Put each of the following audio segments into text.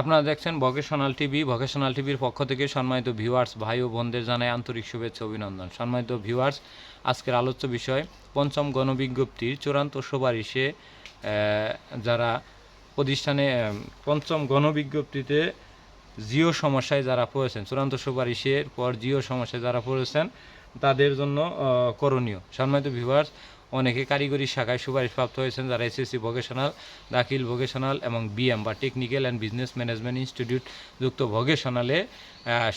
আপনারা দেখছেন vocational TV. Vocational টিভির পক্ষ থেকে সম্মানিত ভিউয়ার্স ভাই ও বোনদের জানাই আন্তরিক শুভেচ্ছা অভিনন্দন। সম্মানিত ভিউয়ার্স আজকের আলোচ্য বিষয়, পঞ্চম গণবিজ্ঞপ্তির চূড়ান্ত সুপারিশে যারা প্রতিষ্ঠানে পঞ্চম গণবিজ্ঞপ্তিতে জিও সমস্যায় যারা পড়েছেন, চূড়ান্ত সুপারিশের পর জিও সমস্যায় যারা পড়েছেন, তাদের জন্য করণীয়। সম্মানিত ভিউয়ার্স অনেকে কারিগরি শাখায় সুপারিশপ্রাপ্ত হয়েছেন যারা এসএসসি ভোকেশনাল দাখিল ভোকেশনাল এবং বিএম বা technical and business management institute যুক্ত ভোকেশনালে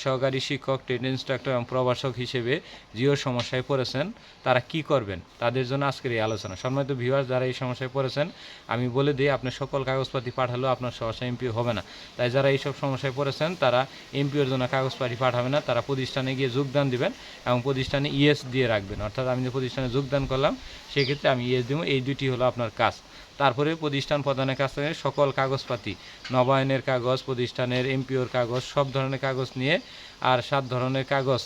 সহকারী শিক্ষক, ট্রেড ইনস্ট্রাক্টর এবং প্রভাষক হিসেবে জিও সমস্যায় পড়েছেন, তারা কি করবেন? তাদের জন্য আজকের এই আলোচনা। সম্মানিত ভিউয়ার্স যারা এই সমস্যায় পড়েছেন, আমি বলে দিই, আপনার সকল কাগজপাতি পাঠালেও আপনার সহসা এমপিও হবে না। তাই যারা এইসব সমস্যায় পড়েছেন, তারা এমপিওর জন্য কাগজপাতি পাঠাবে না। তারা প্রতিষ্ঠানে গিয়ে যোগদান দিবেন এবং প্রতিষ্ঠানে ইএস দিয়ে রাখবেন। অর্থাৎ আমি যে প্রতিষ্ঠানে যোগদান করলাম, সেক্ষেত্রে আমি ইএস দেবো। এই দুটি হলো আপনার কাজ। তারপরে প্রতিষ্ঠান প্রদানের কাছ সকল কাগজপাতি, নবায়নের কাগজ, প্রতিষ্ঠানের এমপিওর কাগজ, সব ধরনের কাগজ নিয়ে আর সাত ধরনের কাগজ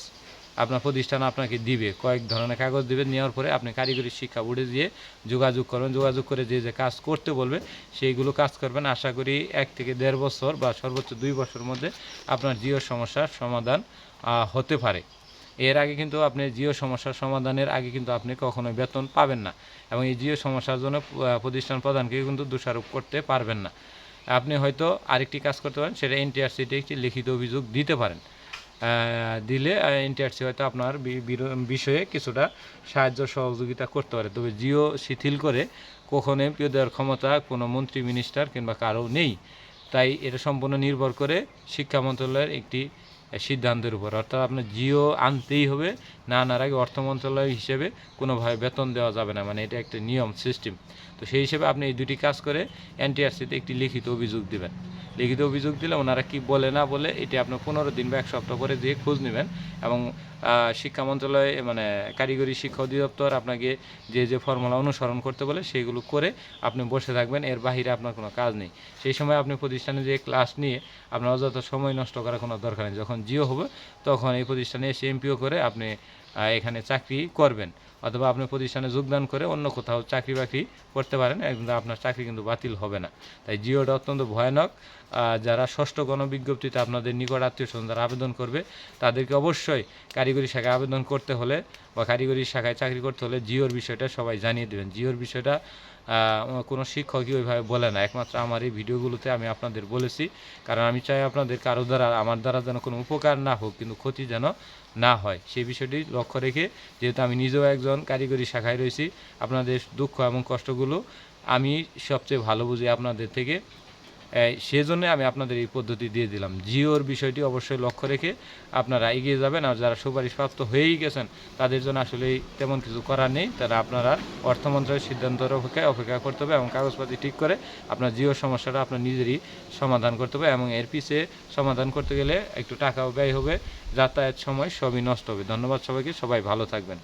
আপনার প্রতিষ্ঠান আপনাকে দিবে। কয়েক ধরনের কাগজ দিবে, নেওয়ার পরে আপনি কারিগরি শিক্ষা বোর্ডে দিয়ে যোগাযোগ করবেন। যোগাযোগ করে যে যে কাজ করতে বলবে, সেইগুলো কাজ করবেন। আশা করি এক থেকে দেড় বছর বা সর্বোচ্চ দুই বছরের মধ্যে আপনার জিও সমস্যার সমাধান হতে পারে। এর আগে কিন্তু আপনি জিও সমস্যার সমাধানের আগে কিন্তু আপনি কখনো বেতন পাবেন না এবং এই জিও সমস্যার জন্য প্রতিষ্ঠান প্রধানকে কিন্তু দোষারোপ করতে পারবেন না। আপনি হয়তো আরেকটি কাজ করতে পারেন, সেটা এনটিআরসিতে একটি লিখিত অভিযোগ দিতে পারেন। দিলে এনটিআরসি হয়তো আপনার বিষয়ে কিছুটা সাহায্য সহযোগিতা করতে পারে। তবে জিও শিথিল করে কখনো এমপিও দেওয়ার ক্ষমতা কোনো মন্ত্রী, মিনিস্টার কিংবা কারও নেই। তাই এটা সম্পূর্ণ নির্ভর করে শিক্ষা মন্ত্রণালয়ের একটি সিদ্ধান্তের উপর। অর্থাৎ আপনার জিও আনতেই হবে না আনার আগে অর্থ মন্ত্রণালয় হিসেবে কোনোভাবে বেতন দেওয়া যাবে না মানে এটা একটা নিয়ম সিস্টেম তো সেই হিসেবে আপনি এই দুটি কাজ করে এনটিআরসিতে একটি লিখিত অভিযোগ দিবেন। লিখিত অভিযোগ দিলে ওনারা কি বলে না বলে, এটি আপনার পনেরো দিন বা এক সপ্তাহ পরে দিয়ে খোঁজ নেবেন এবং শিক্ষা মন্ত্রণালয় মানে কারিগরি শিক্ষা অধিদপ্তর আপনাকে যে যে ফর্মুলা অনুসরণ করতে বলে সেইগুলো করে আপনি বসে থাকবেন, এর বাহিরে আপনার কোনো কাজ নেই। সেই সময় আপনি প্রতিষ্ঠানে যে ক্লাস নিয়ে আপনার অযথা সময় নষ্ট করার কোনো দরকার নেই। যখন জিও হবে, তখন এই প্রতিষ্ঠানে এসে এমপিও করে আপনি এখানে চাকরি করবেন। অথবা আপনি প্রতিষ্ঠানে যোগদান করে অন্য কোথাও চাকরি বাকরি করতে পারেন, কিন্তু আপনার চাকরি কিন্তু বাতিল হবে না। তাই জিওটা অত্যন্ত ভয়ানক। যারা ষষ্ঠ গণবিজ্ঞপ্তিতে আপনাদের নিকট আত্মীয় স্বজন যারা আবেদন করবে, তাদেরকে অবশ্যই কারিগরি শাখায় আবেদন করতে হলে বা কারিগরি শাখায় চাকরি করতে হলে জিওর বিষয়টা সবাই জানিয়ে দেবেন। জিওর বিষয়টা কোনো শিক্ষকই ওইভাবে বলে না। একমাত্র আমার এই ভিডিওগুলোতে আমি আপনাদের বলেছি, কারণ আমি চাই আপনাদের কারও দ্বারা, আমার দ্বারা যেন কোনো উপকার না হোক, কিন্তু ক্ষতি যেন না হয়। সেই বিষয়টি লক্ষ্য রেখে, যেহেতু আমি নিজেও একজন কারিগরি শাখায় রয়েছি, আপনাদের দুঃখ এবং কষ্টগুলো আমি সবচেয়ে ভালো বুঝি আপনাদের থেকে। সেজন্য আমি আপনাদের এই পদ্ধতি দিয়ে দিলাম। জিওর বিষয়টি অবশ্যই লক্ষ্য রেখে আপনারা এগিয়ে যাবেন আর যারা সুপারিশপ্রাপ্ত হয়েই গেছেন, তাদের জন্য আসলে তেমন কিছু করার নেই। তারা আপনারা অর্থ মন্ত্রণালয়ের সিদ্ধান্তের অপেক্ষায় অপেক্ষা করতে হবে এবং কাগজপাতি ঠিক করে আপনার জিওর সমস্যাটা আপনার নিজেরই সমাধান করতে হবে এবং এর পিছে সমাধান করতে গেলে একটু টাকাও ব্যয় হবে, যাতায়াত সময় সবই নষ্ট হবে। ধন্যবাদ সবাইকে, সবাই ভালো থাকবেন।